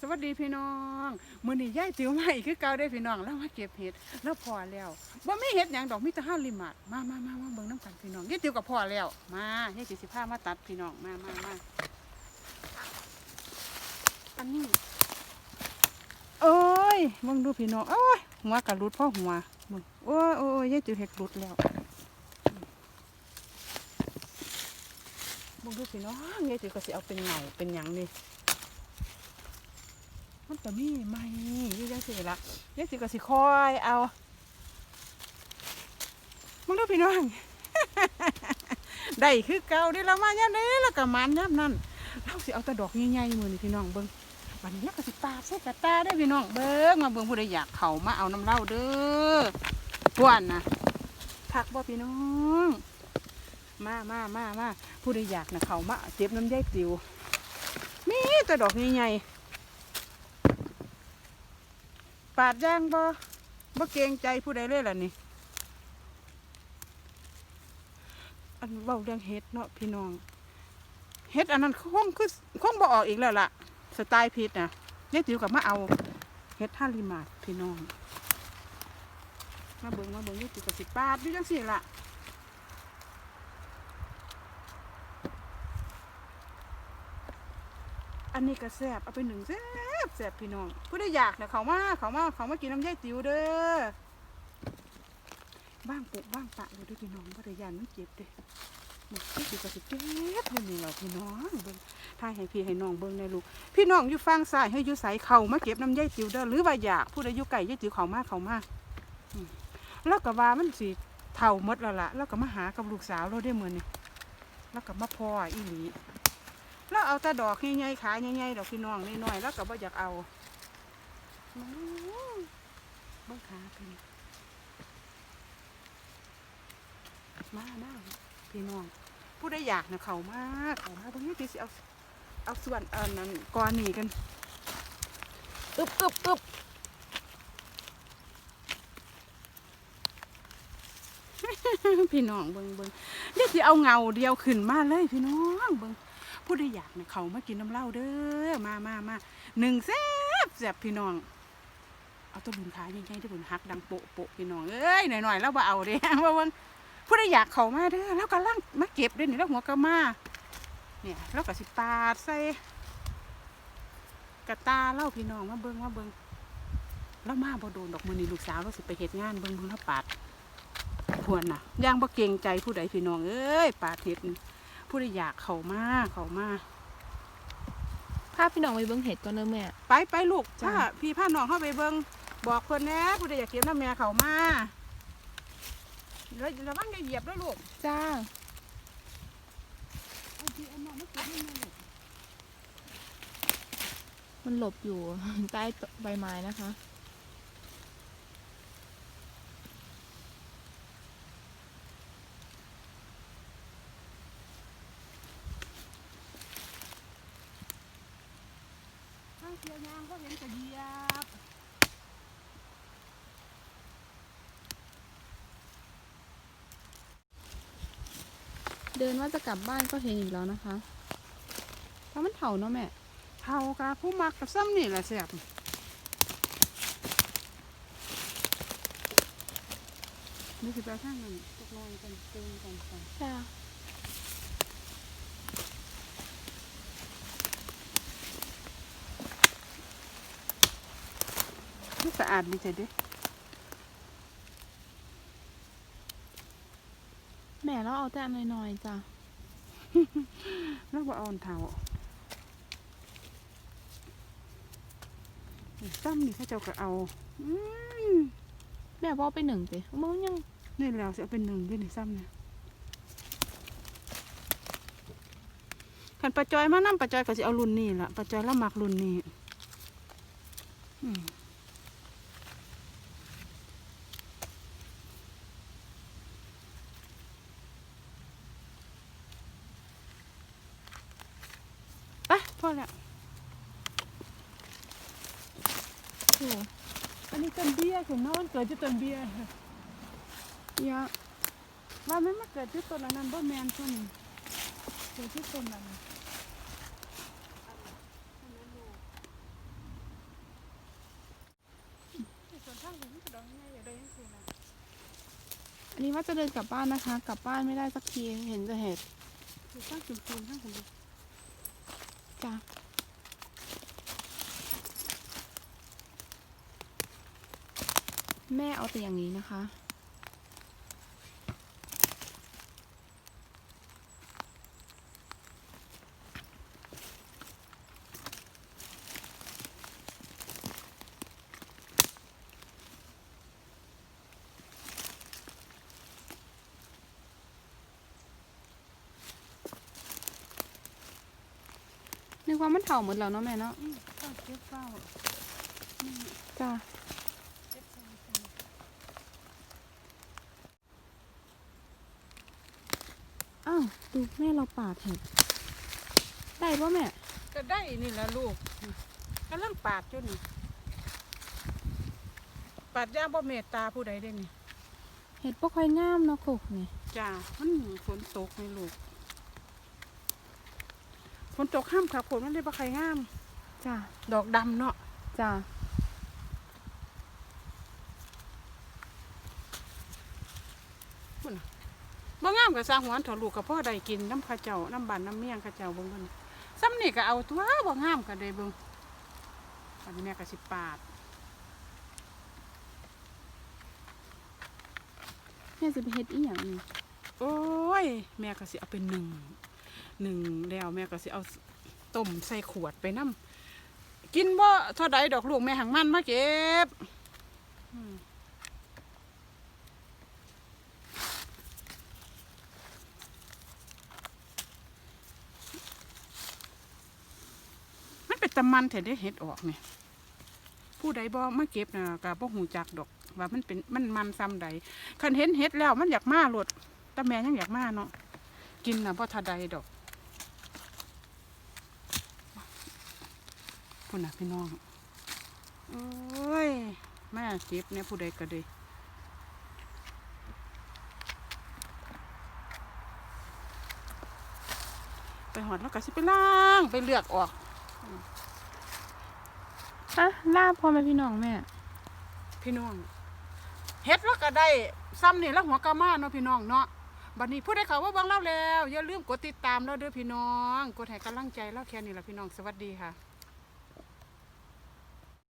สวัสดีพี่น้องมื้อนี้ย่ายติ๋วมาอีกคือเก่าได้พี่น้องแล้วมาเก็บเห็ดแล้วพอแล้วบ่มีเห็ดหยังดอกมีแต่ห้าลิมาดมามามามาเบิ่งน้ำกันพี่น้องยายติ๋วกับพ่อแล้วมายายติ๋วสิพามาตัดพี่น้องมามามาอันนี้โอ้ยเบิ่งดูพี่น้องโอ้ยหัวกะรุดพ่อหัวเบิ่งโอ้ยโอ้ยยายติ๋วเห็ดรุดแล้วเบิ่งดูพี่น้องยายติ๋วก็สิเอาเป็นเหงาเป็นหยังนี่ มันก็มีไม่ยี่จังสิละยี่สิก็สิคอยเอามึงดูพี่น้องได้คือเก่าได้เรามาย่ำนี้แล้วก็มันย่ำนั่นเราสิเอาแตะดอกใหญ่ๆมือนี่พี่น้องเบิ้งวันนี้เราก็สิปาใส่กระตาได้พี่น้องเบิ้งมาเบิ้งผู้ใดอยากเข่ามาเอาน้ำเหล้าเด้อพวนนะพักบ่พี่น้อง มามามามาผู้ใดอยากนะเข่ามาเจ็บน้ำใยติวมีแต่ดอกใหญ่ๆ ปาดย่างบ่บ่เกรงใจผู้ใดเลยล่ะนี่ อันเว้าเรื่องเฮ็ดเนาะพี่น้อง เฮ็ดอันนั้นคงคือคงบ่ออกอีกแล้วล่ะ สไตล์ผิดน่ะยายติ๋วกับมาเอาเฮ็ดฮาลิมาดพี่น้อง มาเบิ่งมาเบิ่งยายติ๋วกับสิปาดอยู่จังซี่ล่ะอันนี้ก็แซ่บเอาไปหนึ่งแซ่ บแซ่บพี่น้องผู้ใดอยากเนี่ยเขามาเขามาเขามากินน้ำยายติ๋วเด้อบ้างปุกบ้างปะอยู่ด้วยพี่น้องผู้ใดยานมันเจ็บเด้มันเจ็บอกับสิเจ็บอยู่นี่แหละพี่น้องเบิ่งทายให้พี่ให้น้องเบิ่งในลูกพี่น้องอยู่ฟังซ้ายให้อยู่ใสเขามาเก็บน้ำยายติ๋วเด้อหรือว่าอยากผู้ใดอยู่ไก่ยายติ๋วเขามาเขามาแล้วก็ว่ามันสิเท่ามดแล้วล่ะแล้วก็มาหากับลูกสาวเราได้เหมือนนี่แล้วก็มาพ่ออีหลี แล้วเอาแต่ดอกใหญ่ๆขาใหญ่ๆดอกพี่น้องน้อยๆแล้วก็บ่อยากเอาอื้อเบิ่งขาพี่มามาพี่น้องผู้ใดอยากนะเขามากเขามากตรงนี้พี่สิเอาเอาส่วนเอันนั้นก้อนนี้กันอึบอึบอึบพี่น้องเบิ่งเบิ่งเดี๋ยวสิเอาเงาเดียวขึ้นมาเลยพี่น้องเบิ่ง ผู้ใดอยากเนี่ยเขามากินน้ำเหล้าเด้อมามามาหนึ่งแซ่บแซ่บพี่น้องเอาตัวบุญขายยังไงที่บุญฮักดังโปะโปะพี่น้องเอ้ยหน่อยหน่อยๆแล้วบ่เอาเด้ว่าวันผู้ใดอยากเขามาเด้อแล้วก็ล่างมาเก็บเด้อนี่แล้วหัวก็มาเนี่ยแล้วก็สิปาดใส่กระตาเล่าพี่น้องมาเบิ่งมาเบิ่งแล้วมาบ่โดนดอกมือนี่ลูกสาวเราสิไปเฮ็ดงานเบิ่งเบิ่งแล้วปาดพวนน่ะย่างบ่เกรงใจผู้ใดพี่น้องเอ้ยปาดเฮ็ดนี่ ผู้ใดอยากเขามาเขามาพาพี่น้องไปเบิ่งเห็ดก่อนเด้อแม่ ไปไปลูกจ้ะ ถ้าพี่พาน้องเข้าไปเบิงบอกเพิ่นแหน่ผู้ใดอยากเก็บน้ำแม่เขามาแล้วระวังอย่าเหยียบด้วยลูกจ้าเอาพี่เอาน้องมาเก็บให้แม่ลูกมันหลบอยู่ ใต้ใบไม้นะคะ เทียยางก็เห็นแต่เหยียบเดินว่าจะกลับบ้านก็เห็นอีกแล้วนะคะเพราะมันเผาเนาะแม่เท่ากับผู้มักกับซ้ำนี่แหละเสียบนี่คือไปทางนั้นตกลงกันเติมกันไป จ้า นี่สะ อาดดีใจเด้แม่เราเอาแต่อันน้อยๆจ้าแล้วว่าเอาอันเท่าซ้ำนี่เขาเจ้าก็เอาอืมแม่ว่าเอาไปหนึ่งสิมึงยังนี่แล้วจะเป็นหนึ่งด้วยนี่ซ้ำเนี่ยขันปลาจอยมานั่ปลาจอยก็จะเอารุ่นนี้ละปลาจอยแล้วมักรุ่นนี้อืม พอแล้วโออันนี้ต้นเบี้ยเห็นนอนเกิดจะต้นเบี้ยยาว่าไม่มาเกิดที่ต้นนั้นบ่แมนต้นเกิดที่ต้นนั้นอันนี้ว่าจะเดินกลับบ้านนะคะ กลับบ้านไม่ได้สักทีเห็นจะเห็นตั้งจุดคูณตั้งจุด จ้ะแม่เอาแต่อย่างนี้นะคะ วามมันเถ่าหมดแล้วเนาะแม่เนาะอืมข้าวเก็บเฝ้านี่จ้ะเก็บเฝ้ากันอ้าวดูแม่เราปาดเห็ดได้ป่ะแม่ ก็ได้นี่แหละลูกกำลังปาดอยู่นี่ปาดย่าบ่เมตตาผู้ใดได้นี่เห็ดบ่ค่อยงามเนาะโคกนี่จ้ามันฝนตกนี่ลูกฝ นตกห้ามค่ะฝนมันเลยบ่ใครงาม จ้ะดอกดำเนาะจ้ะบ่งามกับสร้างหัวเถอะลูกกับพ่อใดกินน้ำข้าเจ้าน้ำบานน้ำเมี่ยงข้าเจ้าเบิ่งเบิ่งซ้ำนี่ก็เอาตัวบ่งามก็ได้เบิ่งอันนี้แม่ก็สิปาดแม่จะไปเฮ็ดอีหยังนี่โอ้ย แม่ก็สิเอาไปหนึ่ง หนึ่งแล้วแม่ก็สิเอาต้มใส่ขวดไปน้ำกินบ่เท่าใดดอกลูกแม่หังมันมาเก็บมันเป็นตะมันแท้ได้เห็ดออกเนี่ยผู้ใดบ่มาเก็บนะก็บ่หูจักดอกว่ามันเป็นมันมันซ้ำใดคันเห็นเห็ดแล้วมันอยากมาโลดแต่แม่ยังอยากมาเนาะกินนะพ่ทาใดดอก พุ่นน่ะพี่น้องโอ้ยแม่เก็บเนี่ยผู้ใดก็เลยไปหอดแล้วก็สิไปล้างไปเลือกออกฮะลาบพอไหมพี่น้องแม่ พี่น้องเฮ็ดแล้วก็ได้ซ้ำนี่แล้วหัวกะมาเนาะพี่น้องเนาะบัดนี้ผู้ใดเขาว่าเบังเล่าแล้ว อย่าลืมกดติดตามเราเด้อพี่น้อง กดให้กำลังใจเราแค่นี้ละพี่น้องสวัสดีค่ะ